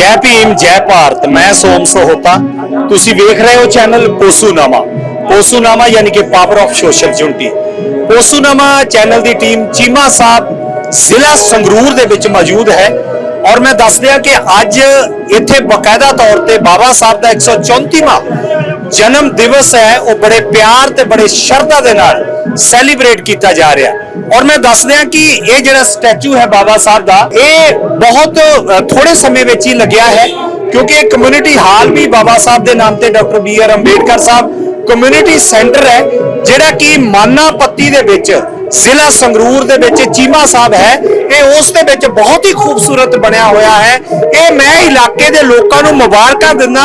ਜੈ ਭੀਮ, ਜੈ ਭਾਰਤ, ਮੈਂ ਸੋਮ ਸੋਹਤਾ। ਤੁਸੀਂ ਵੇਖ ਰਹੇ ਹੋ ਚੈਨਲ ਪੋਸੂਨਾਮਾ। ਪੋਸੂਨਾਮਾ ਯਾਨੀ ਕਿ power of social unity Posunama channel the team Cheema Sahib ਜ਼ਿਲ੍ਹਾ ਸੰਗਰੂਰ ਦੇ ਵਿੱਚ ਮੌਜੂਦ ਹੈ। ਔਰ ਮੈਂ ਦੱਸ ਦਿਆਂ ਕਿ ਅੱਜ ਇੱਥੇ ਬਕਾਇਦਾ ਤੌਰ ਤੇ ਬਾਬਾ ਸਾਹਿਬ ਦਾ 134ਵਾਂ ਜਨਮ ਦਿਵਸ ਹੈ। ਉਹ ਬੜੇ ਪਿਆਰ ਤੇ ਬੜੇ ਸ਼ਰਧਾ ਦੇ ਨਾਲ ਸੈਲੀਬ੍ਰੇਟ ਕੀਤਾ ਜਾ ਰਿਹਾ। ਔਰ ਮੈਂ ਦੱਸ ਦਿਆਂ ਕਿ ਇਹ ਜਿਹੜਾ ਸਟੈਚੂ ਹੈ ਬਾਬਾ ਸਾਹਿਬ ਦਾ, ਇਹ ਬਹੁਤ ਥੋੜੇ ਸਮੇਂ ਵਿੱਚ ਹੀ ਲੱਗਿਆ ਹੈ, ਕਿਉਂਕਿ ਇਹ ਕਮਿਊਨਿਟੀ ਹਾਲ ਵੀ ਬਾਬਾ ਸਾਹਿਬ ਦੇ ਨਾਮ ਤੇ doctor B R Ambedkar Sahib community centre ਹੈ, ਜਿਹੜਾ ਕਿ ਮਾਨਾ ਪੱਤੀ ਦੇ ਵਿੱਚ, ਜ਼ਿਲ੍ਹਾ ਸੰਗਰੂਰ ਦੇ ਵਿੱਚ ਚੀਮਾ ਸਾਹਿਬ ਹੈ। ਇਹ ਉਸ ਦੇ ਵਿੱਚ ਬਹੁਤ ਹੀ ਖੂਬਸੂਰਤ ਬਣਿਆ ਹੋਇਆ ਹੈ। ਇਹ ਮੈਂ ਇਲਾਕੇ ਦੇ ਲੋਕਾਂ ਨੂੰ ਮੁਬਾਰਕਾਂ ਦਿੰਦਾ,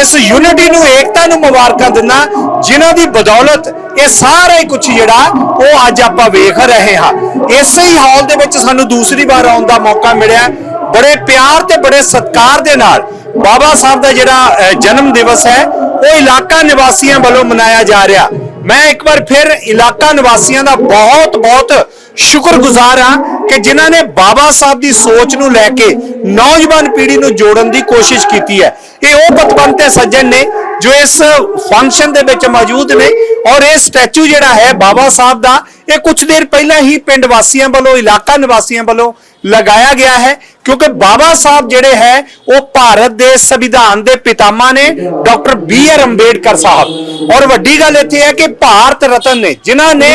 ਇਸ ਯੂਨਿਟੀ ਨੂੰ, ਏਕਤਾ ਨੂੰ ਮੁਬਾਰਕਾਂ ਦਿੰਦਾ, ਜਿਨ੍ਹਾਂ ਦੀ ਬਦੌਲਤ ਇਹ ਸਾਰਾ ਹੀ ਕੁਝ ਜਿਹੜਾ ਉਹ ਅੱਜ ਆਪਾਂ ਵੇਖ ਰਹੇ ਹਾਂ। ਇਸੇ ਹੀ ਹਾਲ ਦੇ ਵਿੱਚ ਸਾਨੂੰ ਦੂਸਰੀ ਵਾਰ ਆਉਣ ਦਾ ਮੌਕਾ ਮਿਲਿਆ। ਬੜੇ ਪਿਆਰ ਤੇ ਬੜੇ ਸਤਿਕਾਰ ਦੇ ਨਾਲ ਬਾਬਾ ਸਾਹਿਬ ਦਾ ਜਿਹੜਾ ਜਨਮ ਦਿਵਸ ਹੈ, ਉਹ ਇਲਾਕਾ ਨਿਵਾਸੀਆਂ ਵੱਲੋਂ ਮਨਾਇਆ ਜਾ ਰਿਹਾ। ਮੈਂ ਇੱਕ ਵਾਰ ਫਿਰ ਇਲਾਕਾ ਨਿਵਾਸੀਆਂ ਦਾ ਬਹੁਤ ਬਹੁਤ ਸ਼ੁਕਰਗੁਜ਼ਾਰ ਹਾਂ ਕਿ ਜਿਨ੍ਹਾਂ ਨੇ ਬਾਬਾ ਸਾਹਿਬ ਦੀ ਸੋਚ ਨੂੰ ਲੈ ਕੇ ਨੌਜਵਾਨ ਪੀੜ੍ਹੀ ਨੂੰ ਜੋੜਨ ਦੀ ਕੋਸ਼ਿਸ਼ ਕੀਤੀ ਹੈ। ਇਹ ਉਹ ਪਤਵੰਤੇ ਸੱਜਣ ਨੇ ਜੋ ਇਸ ਫੰਕਸ਼ਨ ਦੇ ਵਿੱਚ ਮੌਜੂਦ ਨੇ ਔਰ ਇਹ ਸਟੈਚੂ ਜਿਹੜਾ ਹੈ ਬਾਬਾ ਸਾਹਿਬ ਦਾ, ਇਹ ਕੁਝ ਦੇਰ ਪਹਿਲਾਂ ਹੀ ਪਿੰਡ ਵਾਸੀਆਂ ਵੱਲੋਂ, ਇਲਾਕਾ ਨਿਵਾਸੀਆਂ ਵੱਲੋਂ ਲਗਾਇਆ ਗਿਆ ਹੈ, ਕਿਉਂਕਿ ਬਾਬਾ ਸਾਹਿਬ ਜਿਹੜੇ ਹੈ, ਉਹ ਭਾਰਤ ਦੇ ਸੰਵਿਧਾਨ ਦੇ ਪਿਤਾਮਾ ਨੇ, doctor B R Ambedkar Sahib. ਔਰ ਵੱਡੀ ਗੱਲ ਇੱਥੇ ਹੈ ਕਿ ਭਾਰਤ ਰਤਨ ਨੇ, ਜਿਨ੍ਹਾਂ ਨੇ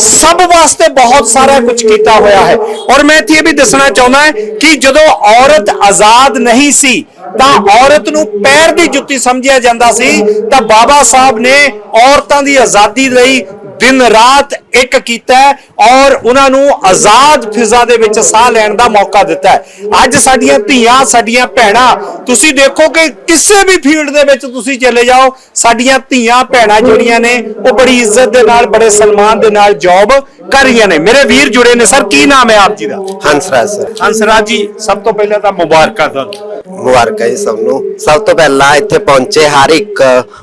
ਸਭ ਵਾਸਤੇ ਬਹੁਤ ਸਾਰਾ ਕੁਝ ਕੀਤਾ ਹੋਇਆ ਹੈ। ਔਰ ਮੈਂ ਇੱਥੇ ਇਹ ਵੀ ਦੱਸਣਾ ਚਾਹੁੰਦਾ ਕਿ ਜਦੋਂ ਔਰਤ ਆਜ਼ਾਦ ਨਹੀਂ ਸੀ, ਤਾਂ ਔਰਤ ਨੂੰ ਪੈਰ ਦੀ ਜੁੱਤੀ ਸਮਝਿਆ ਜਾਂਦਾ ਸੀ, ਤਾਂ ਬਾਬਾ ਸਾਹਿਬ ਨੇ ਔਰਤਾਂ ਦੀ ਆਜ਼ਾਦੀ ਲਈ ਦਿਨ ਰਾਤ ਇੱਕ ਕੀਤਾ ਔਰ ਉਹਨਾਂ ਨੂੰ ਆਜ਼ਾਦ ਫਿਜ਼ਾ ਦੇ ਵਿੱਚ ਸਾਹ ਲੈਣ ਦਾ ਮੌਕਾ ਦਿੱਤਾ ਅੱਜ ਸਾਡੀਆਂ ਧੀਆਂ ਸਾਡੀਆਂ ਭੈਣਾਂ ਤੁਸੀਂ ਦੇਖੋ ਕਿ ਕਿਸੇ ਵੀ ਫੀਲਡ ਦੇ ਵਿੱਚ ਤੁਸੀਂ ਚਲੇ ਜਾਓ ਸਾਡੀਆਂ ਧੀਆਂ ਭੈਣਾਂ ਜਿਹੜੀਆਂ ਨੇ ਉਹ ਬੜੀ ਇੱਜ਼ਤ ਦੇ ਨਾਲ ਬੜੇ ਸਨਮਾਨ ਦੇ ਨਾਲ ਜੌਬ ਕਰ ਰਹੀਆਂ ਨੇ। ਮੇਰੇ ਵੀਰ ਜੁੜੇ ਨੇ ਸਰ ਕੀ ਨਾਮ ਹੈ ਆਪ ਜੀ ਦਾ? ਹੰਸਰਾਜ ਸਰ। ਹੰਸਰਾਜ ਜੀ ਸਭ ਤੋਂ ਪਹਿਲਾਂ ਤਾਂ ਮੁਬਾਰਕਾਂ ਤੁਹਾਨੂੰ ਮੁਬਾਰਕਾਂ ਜੀ ਸਭ ਨੂੰ। ਸਭ ਤੋਂ ਪਹਿਲਾਂ ਇੱਥੇ ਪਹੁੰਚੇ ਹਰ ਇੱਕ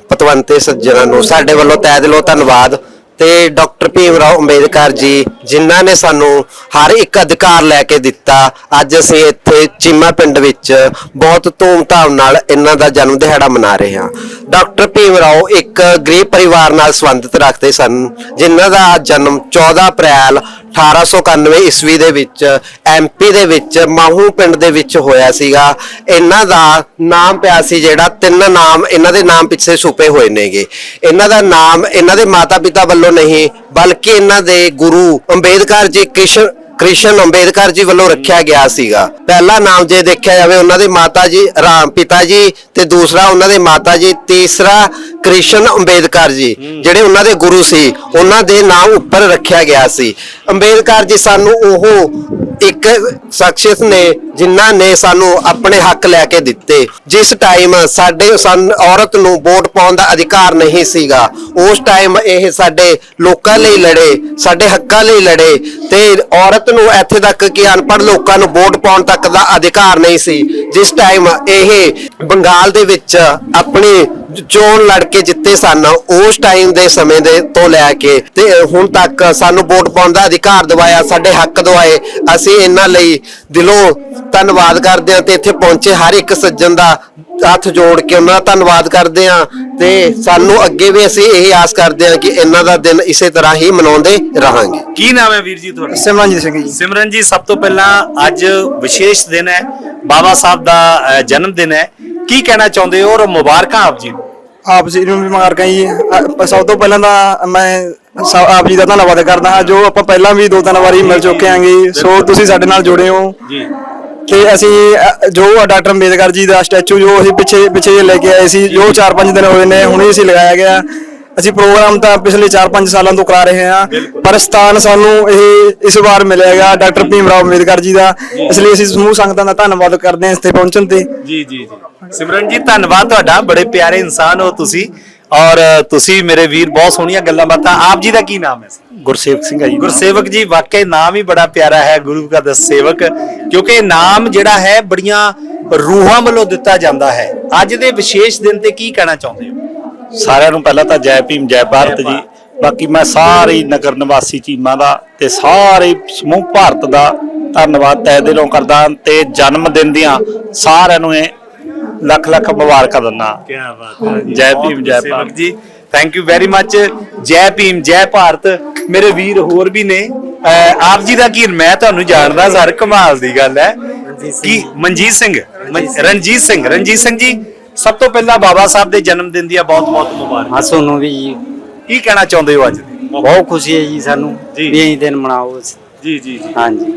ਪਤਵੰਤੇ ਸੱਜਣਾਂ ਨੂੰ। ਸਾਡੇ ਵੱਲੋਂ ਤਹਿ ਦਿਲੋਂ ਧੰਨਵਾਦ। ਤੇ ਡਾਕਟਰ ਭੀਮ ਰਾਓ ਅੰਬੇਦਕਰ ਜੀ, ਜਿਨ੍ਹਾਂ ਨੇ ਸਾਨੂੰ ਹਰ ਇੱਕ ਅਧਿਕਾਰ ਲੈ ਕੇ ਦਿੱਤਾ, ਅੱਜ ਅਸੀਂ ਇੱਥੇ ਚੀਮਾ ਪਿੰਡ ਵਿੱਚ ਬਹੁਤ ਧੂਮਧਾਮ ਨਾਲ ਇਹਨਾਂ ਦਾ ਜਨਮ ਦਿਹਾੜਾ ਮਨਾ ਰਹੇ ਹਾਂ। ਡਾਕਟਰ ਭੀਮ ਰਾਓ ਇੱਕ ਗਰੀਬ ਪਰਿਵਾਰ ਨਾਲ ਸੰਬੰਧਿਤ ਰੱਖਦੇ ਸਨ, ਜਿਨ੍ਹਾਂ ਦਾ ਜਨਮ 14 ਅਪ੍ਰੈਲ 1891 ਈਸਵੀ ਦੇ ਵਿੱਚ ਐਮਪੀ ਦੇ ਵਿੱਚ ਮਾਹੂ ਪਿੰਡ ਦੇ ਵਿੱਚ ਹੋਇਆ ਸੀਗਾ। ਇਹਨਾਂ ਦਾ ਨਾਮ ਪਿਆ ਸੀ ਜਿਹੜਾ ਤਿੰਨ ਨਾਮ ਇਹਨਾਂ ਦੇ ਨਾਮ ਪਿੱਛੇ ਛੁਪੇ ਹੋਏ ਨੇਗੇ। ਇਹਨਾਂ ਦਾ ਨਾਮ ਇਹਨਾਂ ਦੇ ਮਾਤਾ ਪਿਤਾ ਵੱਲੋਂ ਵੱਲੋਂ ਨਹੀਂ, ਬਲਕਿ ਇਹਨਾਂ ਦੇ ਗੁਰੂ ਅੰਬੇਦਕਰ ਜੀ ਕ੍ਰਿਸ਼ਨ ਕ੍ਰਿਸ਼ਨ ਅੰਬੇਦਕਰ ਜੀ ਵੱਲੋਂ ਰੱਖਿਆ ਗਿਆ ਸੀਗਾ। ਪਹਿਲਾ ਨਾਮ ਜੇ ਦੇਖਿਆ ਜਾਵੇ, ਉਹਨਾਂ ਦੇ ਮਾਤਾ ਜੀ ਰਾਮ ਪਿਤਾ ਜੀ ਤੇ ਦੂਸਰਾ ਉਹਨਾਂ ਦੇ ਮਾਤਾ ਜੀ ਤੀਸਰਾ ਕ੍ਰਿਸ਼ਨ ਅੰਬੇਦਕਰ ਜੀ, ਜਿਹੜੇ ਉਹਨਾਂ ਦੇ ਗੁਰੂ ਸੀ, ਉਹਨਾਂ ਦੇ ਨਾਮ ਉੱਪਰ ਰੱਖਿਆ ਗਿਆ ਸੀ। ਅੰਬੇਦਕਰ ਜੀ ਸਾਨੂੰ ਉਹ ਇੱਕ ਸ਼ਖਸੀਅਤ ਨੇ, ਜਿਨ੍ਹਾਂ ਨੇ ਸਾਨੂੰ ਆਪਣੇ ਹੱਕ ਲੈ ਕੇ ਦਿੱਤੇ। ਜਿਸ ਟਾਈਮ ਸਾਡੇ ਔਰਤ ਨੂੰ ਵੋਟ ਪਾਉਣ ਦਾ ਅਧਿਕਾਰ ਨਹੀਂ ਸੀਗਾ, ਉਸ ਟਾਈਮ ਇਹ ਸਾਡੇ ਲੋਕਾਂ ਲਈ ਲੜੇ, ਸਾਡੇ ਹੱਕਾਂ ਲਈ ਲੜੇ ਤੇ ਔਰਤ ਨੂੰ ਇੱਥੇ ਤੱਕ ਕਿ ਅਨਪੜ੍ਹ ਲੋਕਾਂ ਨੂੰ ਵੋਟ ਪਾਉਣ ਤੱਕ ਦਾ ਅਧਿਕਾਰ ਨਹੀਂ ਸੀ। ਜਿਸ ਟਾਈਮ ਇਹ ਬੰਗਾਲ ਦੇ ਵਿੱਚ ਆਪਣੀ ਚੋਣ ਲੜ ਕੇ ਜਿੱਤੇ ਸਨ ਉਸ ਟਾਈਮ ਦੇ ਸਮੇਂ ਦੇ ਤੋਂ ਲੈ ਕੇ ਤੇ ਹੁਣ ਤੱਕ ਸਾਨੂੰ ਵੋਟ ਪਾਉਣ ਦਾ ਅਧਿਕਾਰ ਦਿਵਾਇਆ ਸਾਡੇ ਹੱਕ ਦਿਵਾਏ। ਅਸੀਂ ਇਹਨਾਂ ਲਈ ਦਿਲੋਂ ਧੰਨਵਾਦ ਕਰਦੇ ਹਾਂ ਤੇ ਇੱਥੇ ਪਹੁੰਚੇ ਹਰ ਇੱਕ ਸੱਜਣ ਦਾ ਹੱਥ ਜੋੜ ਕੇ ਉਹਨਾਂ ਦਾ ਧੰਨਵਾਦ ਕਰਦੇ ਹਾਂ ਤੇ ਸਾਨੂੰ ਅੱਗੇ ਵੀ ਅਸੀਂ ਇਹ ਆਸ ਕਰਦੇ ਹਾਂ ਕਿ ਇਹਨਾਂ ਦਾ ਦਿਨ ਇਸੇ ਤਰ੍ਹਾਂ ਹੀ ਮਨਾਉਂਦੇ ਰਹਾਂਗੇ। ਕੀ ਨਾਮ ਹੈ ਵੀਰ ਜੀ ਤੁਹਾਡਾ? ਸਿਮਰਨਜੀਤ ਸਿੰਘ ਜੀ। ਸਿਮਰਨ ਜੀ ਸਭ ਤੋਂ ਪਹਿਲਾਂ ਅੱਜ ਵਿਸ਼ੇਸ਼ ਦਿਨ ਹੈ ਬਾਬਾ ਸਾਹਿਬ ਦਾ ਜਨਮ ਦਿਨ ਹੈ। ਕੀ ਕਹਿਣਾ ਚਾਹੁੰਦੇ ਹੋ ਔਰ ਮੁਬਾਰਕਾਂ ਆਪ ਜੀ ਨੂੰ। ਆਪ ਜੀ ਨੂੰ ਵੀ ਜੀ ਅ, ਸਭ ਤੋਂ ਪਹਿਲਾਂ ਤਾਂ ਮੈਂ ਆਪ ਜੀ ਦਾ ਧੰਨਵਾਦ ਕਰਦਾ ਹਾਂ। ਜੋ ਆਪਾਂ ਪਹਿਲਾਂ ਵੀ ਦੋ ਤਿੰਨ ਵਾਰੀ ਮਿਲ ਚੁੱਕੇ ਆਂਗੇ ਸੋ ਤੁਸੀਂ ਸਾਡੇ ਨਾਲ ਜੁੜੇ ਹੋ। ਜੀ। ਤੇ ਅਸੀਂ ਜੋ ਡਾਕਟਰ ਅੰਬੇਦਕਰ ਜੀ ਦਾ ਸਟੈਚੂ ਜੋ ਅਸੀਂ ਪਿੱਛੇ ਪਿੱਛੇ ਲੈ ਕੇ ਆਏ ਸੀ ਜੋ 4-5 ਦਿਨ ਹੋਏ ਨੇ ਹੁਣੇ ਅਸੀਂ ਲਗਾਇਆ ਗਿਆ। ਅਸੀਂ ਪ੍ਰੋਗਰਾਮ ਤਾਂ ਪਿਛਲੇ 4-5 ਸਾਲਾਂ ਤੋਂ ਕਰਾ ਰਹੇ ਹਾਂ। ਪਰ ਸਥਾਨ ਸਾਨੂੰ ਇਹ ਇਸ ਵਾਰ ਮਿਲਿਆਗਾ ਡਾਕਟਰ ਭੀਮ ਰਾਓ ਅੰਬੇਦਕਰ ਜੀ ਦਾ। ਇਸ ਲਈ ਅਸੀਂ ਸਮੂਹ ਸੰਗਤਾਂ ਦਾ ਧੰਨਵਾਦ ਕਰਦੇ ਹਾਂ ਇੱਥੇ ਪਹੁੰਚਣ ਤੇ। ਜੀ ਜੀ ਜੀ। ਸਿਮਰਨ ਜੀ ਧੰਨਵਾਦ ਤੁਹਾਡਾ। ਬੜੇ ਪਿਆਰੇ ਇਨਸਾਨ ਹੋ ਤੁਸੀਂ। ਔਰ ਤੁਸੀਂ ਮੇਰੇ ਵੀਰ ਬਹੁਤ ਸੋਹਣੀਆਂ ਗੱਲਾਂ ਬਾਤਾਂ। ਆਪ ਜੀ ਦਾ ਕੀ ਨਾਮ ਹੈ ਗੁਰਸੇਵਕ ਸਿੰਘ ਜੀ। ਗੁਰਸੇਵਕ ਜੀ ਵਾਕਈ ਨਾਮ ਹੀ ਬੜਾ ਪਿਆਰਾ ਹੈ ਗੁਰੂ ਦਾ ਦਸ ਸੇਵਕ। ਕਿਉਂਕਿ ਇਹ ਨਾਮ ਜਿਹੜਾ ਹੈ ਬੜੀਆਂ ਰੂਹਾਂ ਵੱਲੋਂ ਦਿੱਤਾ ਜਾਂਦਾ ਹੈ। ਅੱਜ ਦੇ ਵਿਸ਼ੇਸ਼ ਦਿਨ ਤੇ ਕੀ ਕਹਿਣਾ ਚਾਹੁੰਦੇ ਹੋ? ਸਾਰਿਆਂ ਨੂੰ ਪਹਿਲਾਂ ਤਾਂ ਜੈ ਭੀਮ ਜੈ ਭਾਰਤ ਜੀ। ਬਾਕੀ ਮੈਂ ਸਾਰੇ ਨਗਰ ਨਿਵਾਸੀ ਚੀਮਾ ਦਾ ਤੇ ਸਾਰੇ ਸਮੂਹ ਭਾਰਤ ਦਾ ਧੰਨਵਾਦ ਤਹਿ ਦਿਲੋਂ ਕਰਦਾ ਤੇ ਜਨਮ ਦਿਨ ਦੀਆਂ ਸਾਰਿਆਂ ਨੂੰ ਇਹ ਲੱਖ ਲੱਖ ਮੁਬਾਰਕਾਂ ਦਿੰਦਾ ਕੀ ਬਾਤ ਹੈ ਜੈ। ਭੀਮ, ਜੈ ਭਾਰਤ। ਜੀ ਥੈਂਕ ਯੂ ਵੈਰੀ ਮੱਚ ਜੈ ਭੀਮ ਜੈ ਭਾਰਤ। ਮੇਰੇ ਵੀਰ ਹੋਰ ਵੀ ਨੇ। ਆਪ ਜੀ ਦਾ ਕੀ ਮੈਂ ਤੁਹਾਨੂੰ ਜਾਣਦਾ ਸਰ ਕਮਾਲ ਦੀ ਗੱਲ ਹੈ। ਕੀ ਮਨਜੀਤ ਸਿੰਘ। ਰਣਜੀਤ ਸਿੰਘ। ਰਣਜੀਤ ਸਿੰਘ ਜੀ ਸਭ ਤੋਂ ਪਹਿਲਾਂ ਬਾਬਾ ਸਾਹਿਬ ਦੇ ਜਨਮ ਦਿਨ ਦੀਆਂ ਬਹੁਤ ਬਹੁਤ ਮੁਬਾਰਕਾਂ। ਹਾਂ ਤੁਹਾਨੂੰ ਵੀ ਜੀ। ਕੀ ਕਹਿਣਾ ਚਾਹੁੰਦੇ ਹੋ ਅੱਜ? ਬਹੁਤ ਖੁਸ਼ੀ ਹੈ ਜੀ ਸਾਨੂੰ ਜੀ। ਵੀ ਇਹ ਦਿਨ ਮਨਾਓ। ਜੀ ਜੀ ਜੀ। ਹਾਂਜੀ।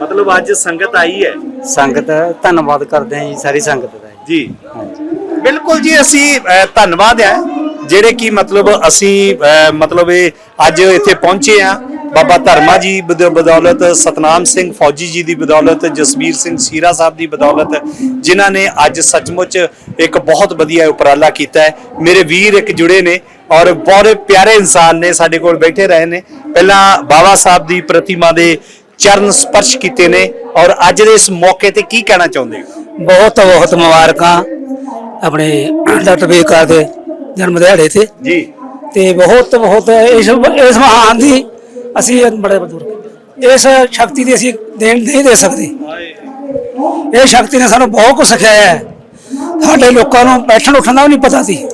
ਮਤਲਬ ਅੱਜ ਸੰਗਤ ਆਈ ਹੈ? ਸੰਗਤ ਧੰਨਵਾਦ ਕਰਦੇ ਹਾਂ ਜੀ ਸਾਰੀ ਸੰਗਤ ਦਾ ਜੀ। ਜੀ। ਹਾਂਜੀ। ਬਿਲਕੁਲ ਜੀ ਅਸੀਂ ਅਹ, ਧੰਨਵਾਦ ਹੈ ਜਿਹੜੇ ਕਿ ਮਤਲਬ ਅਸੀਂ ਅਹ, ਮਤਲਬ ਇਹ ਅੱਜ ਇੱਥੇ ਪਹੁੰਚੇ ਆ ਬਾਬਾ ਧਰਮਾ ਜੀ ਬਦ- ਬਦੌਲਤ ਸਤਨਾਮ ਸਿੰਘ ਫੌਜੀ ਜੀ ਦੀ ਬਦੌਲਤ ਜਸਵੀਰ ਸਿੰਘ ਸੀਰਾ ਸਾਹਿਬ ਦੀ ਬਦੌਲਤ ਜਿਨ੍ਹਾਂ ਨੇ ਅੱਜ ਸੱਚਮੁੱਚ ਇੱਕ ਬਹੁਤ ਵਧੀਆ ਉਪਰਾਲਾ ਕੀਤਾ ਹੈ। ਮੇਰੇ ਵੀਰ ਇੱਕ ਜੁੜੇ ਨੇ ਔਰ ਬਹੁਤ ਪਿਆਰੇ ਇਨਸਾਨ ਨੇ ਸਾਡੇ ਕੋਲ ਬੈਠੇ ਰਹੇ ਨੇ। ਪਹਿਲਾਂ ਬਾਬਾ ਸਾਹਿਬ ਦੀ ਪ੍ਰਤਿਮਾ ਦੇ ਚਰਨ ਸਪਰਸ਼ ਕੀਤੇ ਨੇ ਔਰ ਅੱਜ ਦੇ ਇਸ ਮੌਕੇ ਤੇ ਕੀ ਕਹਿਣਾ ਚਾਹੁੰਦੇ ਹੋ? ਬਹੁਤ ਬਹੁਤ ਮੁਬਾਰਕਾਂ ਆਪਣੇ ਡਾਕਟਰ ਬੇਕਾਰ ਦੇ ਜਨਮ ਦਿਹਾੜੇ ਤੇ। ਜੀ। ਤੇ ਬਹੁਤ ਬਹੁਤ ਇਸ ਇਸ ਮਹਾਨ ਦੀ ਅਸੀਂ ਬੜੇ ਬਜ਼ੁਰਗ ਇਸ ਸ਼ਕਤੀ ਦੀ ਅਸੀਂ ਦੇਣ ਨਹੀਂ ਦੇ ਸਕਦੇ। ਇਹ ਸ਼ਕਤੀ ਨੇ ਸਾਨੂੰ ਬਹੁਤ ਕੁਝ ਸਿਖਾਇਆ ਹੈ। ਸਾਡੇ ਲੋਕਾਂ ਨੂੰ ਬੈਠਣ ਉੱਠਣ ਦਾ ਵੀ ਨਹੀਂ ਪਤਾ ਸੀ।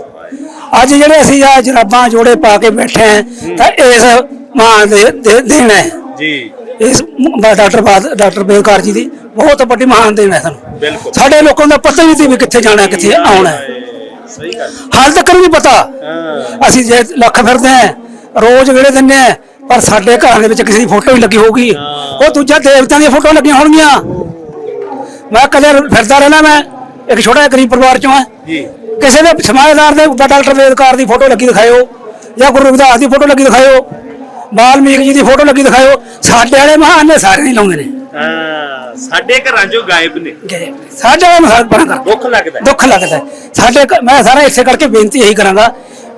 ਅੱਜ ਜਿਹੜੇ ਅਸੀਂ ਆ ਜਰਾਬਾਂ ਜੋੜੇ ਪਾ ਕੇ ਬੈਠੇ ਹਾਂ ਤਾਂ ਇਸ ਮਹਾਨ ਦੇ ਦੇ- ਦੇਣ ਹੈ। ਜੀ। ਇਸ ਮ- ਡਾਕਟਰ ਬਾਦ ਡਾਕਟਰ ਬੇਕਾਰ ਜੀ ਦੀ ਬਹੁਤ ਵੱਡੀ ਮਹਾਨ ਦੇਣ ਹੈ ਸਾਨੂੰ। ਸਾਡੇ ਲੋਕਾਂ ਦਾ ਪਤਾ ਹੀ ਨਹੀਂ ਸੀ ਵੀ ਕਿੱਥੇ ਜਾਣਾ ਕਿੱਥੇ ਆਉਣਾ। ਸਹੀ ਗੱਲ। ਹਾਲ ਤੱਕ ਨਹੀਂ ਪਤਾ। ਅਸੀਂ ਜੇ ਲੱਖ ਫਿਰਦੇ ਆ ਰੋਜ਼ ਵੇਲੇ ਦਿੰਦੇ ਆ ਪਰ ਸਾਡੇ ਘਰਾਂ ਦੇ ਵਿੱਚ ਕਿਸੇ ਦੀ ਫੋਟੋ ਹੀ ਲੱਗੀ ਹੋਊਗੀ। ਉਹ ਦੂਜਾ ਦੇਵਤਿਆਂ ਦੀਆਂ ਫੋਟੋ ਲੱਗੀਆਂ ਹੋਣਗੀਆਂ। ਮੈਂ ਕਦੇ ਫਿਰਦਾ ਰਹਿਣਾ ਮੈਂ। ਇੱਕ ਛੋਟਾ ਜਿਹਾ ਗਰੀਬ ਪਰਿਵਾਰ ਚੋਂ ਆ ਜੀ। ਕਿਸੇ ਦੇ ਸਮਾਜਦਾਰ ਦੇ ਡਾਕਟਰ ਵੇਦਕਾਰ ਦੀ ਫੋਟੋ ਲੱਗੀ ਦਿਖਾਇਓ ਜਾਂ ਗੁਰੂ ਰਵਿਦਾਸ ਦੀ ਫੋਟੋ ਲੱਗੀ ਦਿਖਾਇਓ ਬਾਲਮੀਕ ਜੀ ਦੀ ਫੋਟੋ ਲੱਗੀ ਦਿਖਾਇਓ ਸਾਡੇ ਵਾਲੇ ਮਹਾਨ ਨੇ ਸਾਰੇ ਨਹੀਂ ਲਾਉਂਦੇ ਨੇ। ਹਾਂ ਸਾਡੇ ਘਰਾਂ ਚੋਂ ਗਾਇਬ ਨੇ। ਸਾਡੇ ਵਾਲੇ ਮਹਾਨ ਦੁੱਖ ਲੱਗਦਾ। ਦੁੱਖ। ਸਾਡੇ ਮੈਂ ਸਾਰਾ ਇਸੇ ਕਰਕੇ ਬੇਨਤੀ ਇਹੀ ਕਰਾਂਗਾ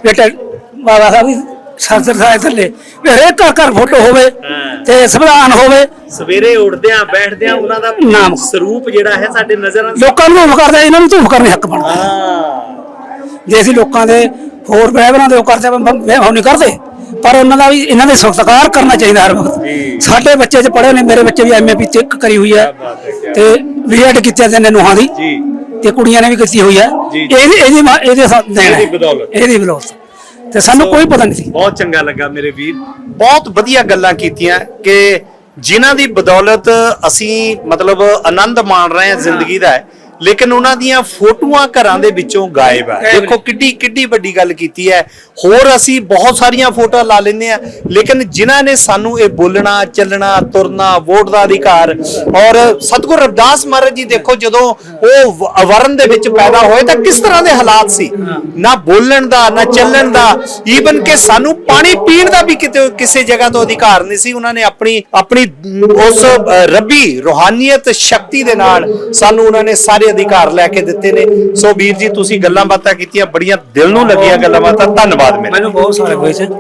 ਬੇਟੇ ਬਾਬਾ ਸਾਹਿਬ ਦੀ ਸਰਦਰ ਸਾਹਿਬ ਥੱਲੇ। ਵੀ ਹਰੇਕ ਘਰ ਘਰ ਫੋਟੋ ਹੋਵੇ। ਤੇ ਸੰਵਿਧਾਨ ਹੋਵੇ। ਸਵੇਰੇ ਉੱਠਦਿਆਂ ਬੈਠਦਿਆਂ ਉਹਨਾਂ ਦਾ ਨਾਮ। ਸਰੂਪ ਜਿਹੜਾ ਹੈ ਸਾਡੇ ਨਜ਼ਰਾਂ ਲੋਕਾਂ ਨੂੰ ਧੂਫ ਕਰਦੇ ਇਹਨਾਂ ਨੂੰ ਧੂਫ ਕਰਨ ਦਾ ਹੱਕ ਬਣਦਾ। ਹਾਂ। ਜੇ ਅਸੀਂ ਲੋਕਾਂ ਦੇ ਹੋਰ ਬਹਿਬਰਾਂ ਦੇ ਉਹ ਕਰਦੇ ਵਹਿਮ ਨਹੀਂ ਕਰਦੇ ਪਰ ਉਹਨਾਂ ਦਾ ਵੀ ਇਹਨਾਂ ਦੇ ਸਤਿਕਾਰ ਕਰਨਾ ਚਾਹੀਦਾ ਹਰ ਵਕਤ। ਸਾਡੇ ਬੱਚੇ ਚ ਪੜ੍ਹੇ ਨੇ ਮੇਰੇ ਬੱਚੇ ਵੀ ਐਮਏ ਪੀ ਚੈੱਕ ਕਰੀ ਹੋਈ ਹੈ ਤੇ ਬੀਐਡ ਕੀਤੀ ਤੇ ਨੇ ਨੂੰਹਾਂ ਦੀ। ਜੀ। ਤੇ ਕੁੜੀਆਂ ਨੇ ਵੀ ਕੀਤੀ ਹੋਈ ਹੈ। ਇਹਦੀ ਇਹਦੀ ਇਹਦੇ ਸਾ- ਦੇਣ ਹੈ। ਇਹਦੀ ਬਦੌਲਤ। ਇਹਦੀ ਬਦੌਲਤ। ਤੇ ਸਾਨੂੰ ਕੋਈ ਪਤਾ ਨਹੀਂ ਸੀ। ਬਹੁਤ ਚੰਗਾ ਲੱਗਾ ਮੇਰੇ ਵੀਰ। ਬਹੁਤ ਵਧੀਆ ਗੱਲਾਂ ਕੀਤੀਆਂ ਕਿ ਜਿਨ੍ਹਾਂ ਦੀ ਬਦੌਲਤ ਅਸੀਂ ਮਤਲਬ ਆਨੰਦ ਮਾਣ ਰਹੇ ਹਾਂ ਜ਼ਿੰਦਗੀ ਦਾ ਲੇਕਿਨ ਉਹਨਾਂ ਦੀਆਂ ਫੋਟੋਆਂ ਘਰਾਂ ਦੇ ਵਿੱਚੋਂ ਗਾਇਬ ਹੈ ਦੇਖੋ ਕਿੱਡੀ ਕਿੱਡੀ ਵੱਡੀ ਗੱਲ ਕੀਤੀ ਹੈ। ਹੋਰ ਅਸੀਂ ਬਹੁਤ ਸਾਰੀਆਂ ਫੋਟੋਆਂ ਲਾ ਲੈਂਦੇ ਆ ਲੇਕਿਨ ਜਿਨ੍ਹਾਂ ਨੇ ਸਾਨੂੰ ਇਹ ਬੋਲਣਾ ਚੱਲਣਾ ਤੁਰਨਾ ਵੋਟ ਦਾ ਅਧਿਕਾਰ ਔਰ ਸਤਿਗੁਰ ਰਵਿਦਾਸ ਮਹਾਰਾਜ ਜੀ ਦੇਖੋ ਜਦੋਂ ਉਹ ਅਵਰਨ ਦੇ ਵਿੱਚ ਪੈਦਾ ਹੋਏ ਤਾਂ ਕਿਸ ਤਰ੍ਹਾਂ ਦੇ ਹਾਲਾਤ ਸੀ? ਨਾ ਬੋਲਣ ਦਾ ਨਾ ਚੱਲਣ ਦਾ ਈਵਨ ਕਿ ਸਾਨੂੰ ਪਾਣੀ ਪੀਣ ਦਾ ਵੀ ਕਿਤੇ ਕਿਸੇ ਜਗ੍ਹਾ ਤੋਂ ਅਧਿਕਾਰ ਨਹੀਂ ਸੀ। ਉਹਨਾਂ ਨੇ ਆਪਣੀ ਆਪਣੀ ਉਸ ਰੱਬੀ ਰੋਹਾਨੀਅਤ ਸ਼ਕਤੀ ਦੇ ਨਾਲ ਸਾਨੂੰ ਉਹਨਾਂ ਨੇ ਸਾਰੇ ਅਧਿਕਾਰ ਲੈ ਕੇ ਦਿੱਤੇ ਨੇ। ਸੋ ਵੀਰ ਜੀ, ਤੁਸੀਂ ਗੱਲਾਂ ਬਾਤਾਂ ਕੀਤੀਆਂ, ਬੜੀਆਂ ਦਿਲ ਨੂੰ ਲੱਗੀਆਂ ਗੱਲਾਂ ਬਾਤਾਂ। ਧੰਨਵਾਦ ਮੇਰੇ। ਮੈਨੂੰ ਬਹੁਤ ਸਾਰੇ ਹੋਏ ਸੀ